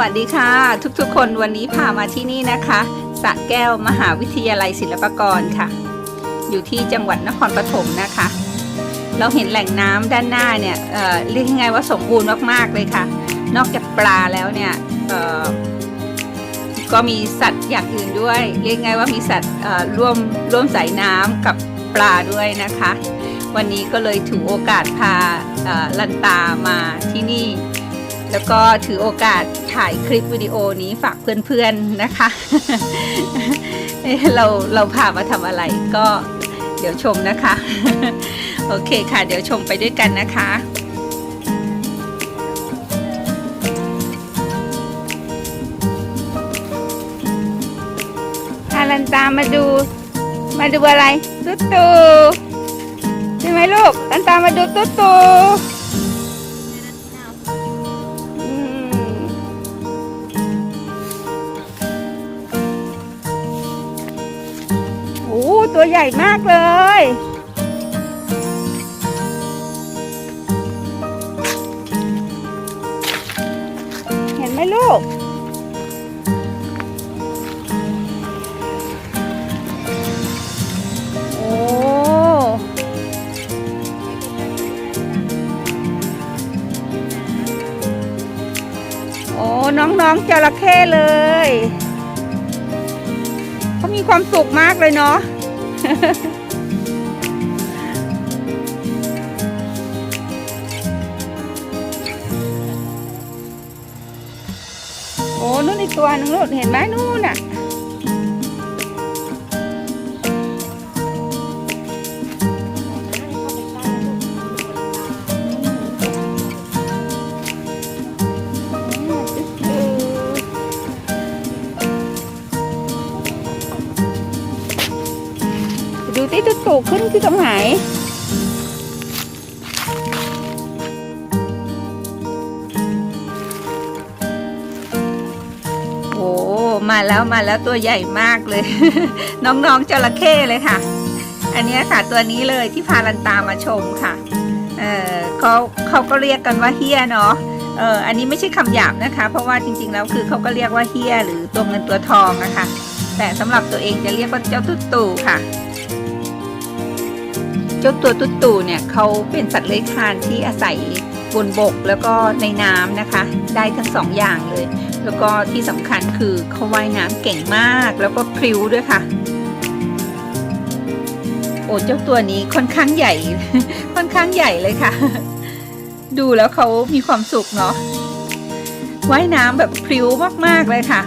วัสดีค่ะ ทุกๆ คนวันนี้พามาที่นี่นะคะสระแก้วมหาวิทยาลัยศิลปากรค่ะ อยู่ที่จังหวัดนครปฐมนะคะ เราเห็นแหล่งน้ำด้านหน้าเนี่ยเอ่อเรียกยังไงว่าสมบูรณ์มากๆเลยค่ะ นอกจากปลาแล้วเนี่ยก็มีสัตว์อย่างอื่นด้วย เรียกไงว่ามีสัตว์ร่วมร่วมสายน้ำกับปลาด้วยนะคะ วันนี้ก็เลยถือโอกาสพาลันตามาที่นี่ แล้วก็ถือโอกาสถ่ายคลิปวิดีโอนี้ฝากเพื่อนๆนะคะ เราเราพามาทำอะไรก็เดี๋ยวชมนะคะ โอเคค่ะ เดี๋ยวชมไปด้วยกันนะคะพาลันตามาดู มาดูอะไรตุ๊ตูใช่ไหมลูกลันตามมาดูตุ๊ตู ใหญ่มากเลย เห็นไหมลูก โอ้ โอ้ น้องๆจระเข้เลย เขามีความสุขมากเลยเนาะ โอ้นู่นอีกตัวนึงนู่นเห็นไหมนู่นน่ะ ดูที่ตุ๊ตู่ขึ้นที่ตรงไหนโอ้มาแล้วมาแล้วตัวใหญ่มากเลยน้องๆจระเข้เลยค่ะ อันเนี้ยค่ะตัวนี้เลยที่พาลันตามาชมค่ะเออเขาเขาก็เรียกกันว่าเฮียเนาะเอออันนี้ไม่ใช่คำหยาบนะคะ เพราะว่าจริงๆแล้วคือเขาก็เรียกว่าเฮียหรือตัวเงินตัวทองนะคะแต่สำหรับตัวเองจะเรียกว่าเจ้าตุ๊ตู่ค่ะ เจ้าตัวตุ๊ตู่เนี่ยเขาเป็นสัตว์เลื้อยคลานที่อาศัยบนบกแล้วก็ในน้ำนะคะ ได้ทั้งสองอย่างเลย แล้วก็ที่สำคัญคือเขาว่ายน้ำเก่งมากแล้วก็พริ้วด้วยค่ะ โอ้เจ้าตัวนี้ค่อนข้างใหญ่ ค่อนข้างใหญ่เลยค่ะ ดูแล้วเขามีความสุขเนาะว่ายน้ำแบบพริ้วมากๆเลยค่ะ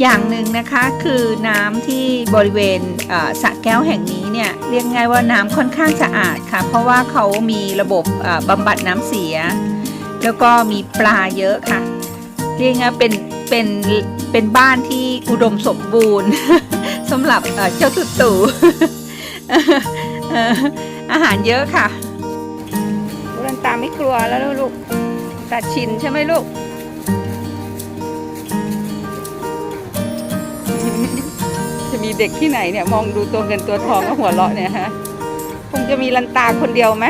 อย่างหนึ่งนะคะคือน้ำที่บริเวณสระแก้วแห่งนี้เนี่ยเรียกง่ายว่าน้ำค่อนข้างสะอาดค่ะ เพราะว่าเขามีระบบเอ่อบำบัดน้ำเสีย แล้วก็มีปลาเยอะค่ะ เรียกง่ายเป็นเป็นเป็นบ้านที่อุดมสมบูรณ์สำหรับเจ้าตุ่ตู่เอ่ออาหารเยอะค่ะรันตาไม่กลัวแล้วลูกตาชินใช่ไหมลูก มีเด็กที่ไหนเนี่ย มองดูตัวเงินตัวทองแล้วหัวเราะเนี่ยฮะคงจะมีลันตาคนเดียวไหม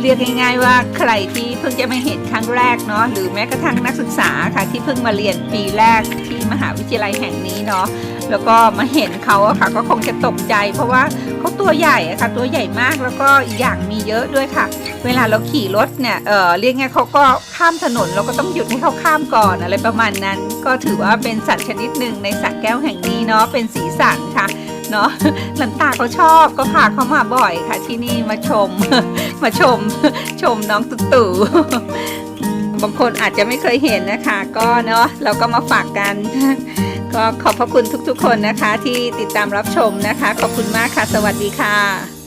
เรียกง่ายๆว่าใครที่เพิ่งจะมาเห็นครั้งแรกเนาะหรือแม้กระทั่งนักศึกษาค่ะที่เพิ่งมาเรียนปีแรกที่ มหาวิทยาลัยแห่งนี้เนาะแล้วก็มาเห็นเขาอะค่ะ ก็คงจะตกใจ เพราะว่าเขาตัวใหญ่อะค่ะ ตัวใหญ่มากแล้วก็อีกอย่างมีเยอะด้วยค่ะ เวลาเราขี่รถเนี่ยเออเรียกไงเขาก็ข้ามถนนเราก็ต้องหยุดให้เขาข้ามก่อนอะไรประมาณนั้น ก็ถือว่าเป็นสัตว์ชนิดหนึ่งในสระแก้วแห่งนี้เนาะเป็นสีสันค่ะเนาะหลันตาเขาชอบก็พาเขามาบ่อยค่ะ ที่นี่มาชม มาชม ชมน้องตุ๊ตู่ บางคนอาจจะไม่เคยเห็นนะคะ ก็เนาะเราก็มาฝากกัน ก็ขอบพระคุณทุกๆคนนะคะ ที่ติดตามรับชมนะคะ ขอบคุณมากค่ะ สวัสดีค่ะ